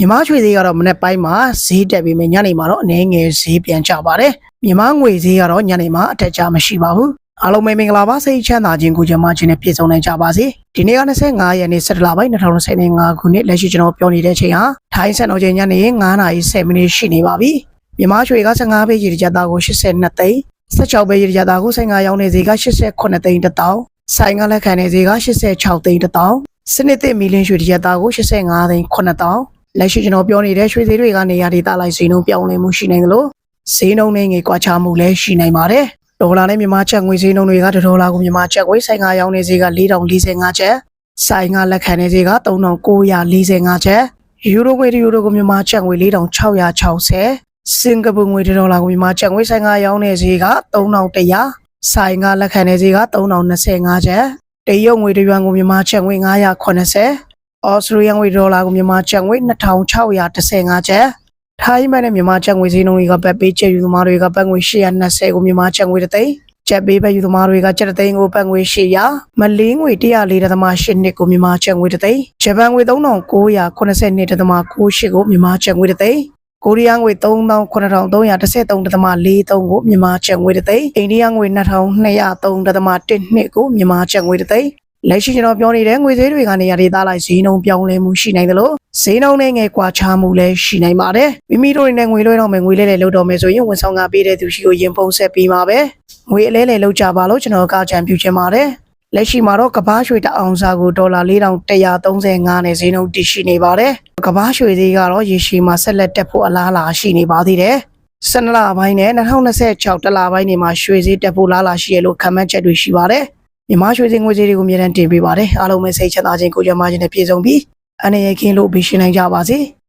မြန်မာရွှေဈေးကတော့မနေ့ပိုင်းမှာဈေးတက်ပြီးမြညနေမှာတော့အနေငယ်ဈေးပြန်ကျပါတယ်မြန်မာငွေဈေးကတော့ညနေမှာအထက်ကျမရှိပါဘူးအားလုံးပဲမင်္ဂလာပါစိတ်ချမ်းသာခြင်းကိုကြမခြင်းနဲ့ပြည့်စုံနိုင်ကြပါစေဒီနေ့က25ရက်နေ့17လပိုင်း2025ခုနှစ်လက်ရှိကျွန်တော်ပြောနေတဲ့အချိန်ဟာထိုင်းစံတော်ချိန်ညနေ9:10မိနစ်ရှိနေပါပြီမြန်မာရွှေက15ပဲရေတကြသားကို82သိန်း16ပဲရေတကြသားကို55ရောင်းနေဈေးက88သိန်းတစ်တောင်းဆိုင်ကလက်ခံနေဈေးက86သိန်းတစ်တောင်းစနစ်သစ်မီလင်းရွှေတကြသားကို85သိန်း9တောင်း လက်ရှိကျွန်တော်ပြောနေတဲ့ရွှေသေးတွေကနေရာဒေသလိုက်ဈေးနှုန်းပြောင်းလဲမှုရှိနေသလိုဈေးနှုန်းနဲ့ငွေကွာခြားမှုလည်းရှိနိုင်ပါတယ်။ဒေါ်လာနဲ့မြန်မာကျပ်ငွေဈေးနှုန်းတွေကတစ်ဒေါ်လာကိုမြန်မာကျပ်ငွေဆိုင်ကရောင်းနေဈေးက4045ကျပ်ဆိုင်ကလက်ခံနေဈေးက3945ကျပ်ယူရိုငွေတစ်ယူရိုကိုမြန်မာကျပ်ငွေ4660စင်ကာပူငွေတစ်ဒေါ်လာကိုမြန်မာကျပ်ငွေဆိုင်ကရောင်းနေဈေးက3100ဆိုင်ကလက်ခံနေဈေးက3025ကျပ်တရုတ်ငွေတစ်ယွမ်ကိုမြန်မာကျပ်ငွေ980 ဩစတြေးလျငွေဒေါ်လာကိုမြန်မာကျပ်ငွေ2615ကျပ်ထိုင်းမန်နဲ့မြန်မာကျပ်ငွေဈေးနှုန်းတွေကပတ်ပေးကျပ်ယူသမားတွေကပတ်ငွေ820ကိုမြန်မာကျပ်ငွေတစ်သိန်းကျပ်ပေးပဲယူသမားတွေကကျပ်တစ်သိန်းကိုပတ်ငွေ800မလေးငွေ104.8နှစ်ကိုမြန်မာကျပ်ငွေတစ်သိန်းဂျပန်ငွေ3982.98ကိုမြန်မာကျပ်ငွေတစ်သိန်းကိုရီးယားငွေ3913.43.43ကိုမြန်မာကျပ်ငွေတစ်သိန်းအိန္ဒိယငွေ2203.12ကိုမြန်မာကျပ်ငွေတစ်သိန်း လက်ရှိကျွန်တော်ပြောနေတဲ့ငွေသေးတွေကနေရာဒေသလိုက်ဈေးနှုန်းပြောင်းလဲမှုရှိနိုင်သလိုဈေးနှုန်းနဲ့ငယ်ကွာခြားမှုလည်းရှိနိုင်ပါတယ်မိမိတို့တွေနဲ့ငွေလွှဲတော့မယ်ငွေလဲလဲလုပ်တော့မယ်ဆိုရင်ဝန်ဆောင်ကပေးတဲ့သူရှိကိုရင်ပုံဆက်ပေးမှာပဲငွေအလဲလဲလုပ်ကြပါလို့ကျွန်တော်ကကြံပြုချင်ပါတယ်လက်ရှိမှာတော့ကဘာရွှေတအောင်စာကိုဒေါ်လာ4135နဲ့ဈေးနှုန်းတည်ရှိနေပါတယ်ကဘာရွှေဈေးကတော့ရေရှည်မှာဆက်လက်တက်ဖို့အလားအလာရှိနေပါသေးတယ်ဆနလပိုင်းနဲ့2026တလပိုင်းနေမှာရွှေဈေးတက်ဖို့လားလာရှိရလို့ခန့်မှန်းချက်တွေရှိပါတယ် မြန်မာရွှေစင်ငွေဈေးတွေကိုအမြဲတမ်းတင်ပေးပါတယ်အားလုံးပဲစိတ်ချမ်းသာခြင်းကိုကြမ်းမာခြင်းနဲ့ပြည့်စုံပြီးအနေရခင်းလို့ပြီးရှင်းနိုင်ကြပါစေ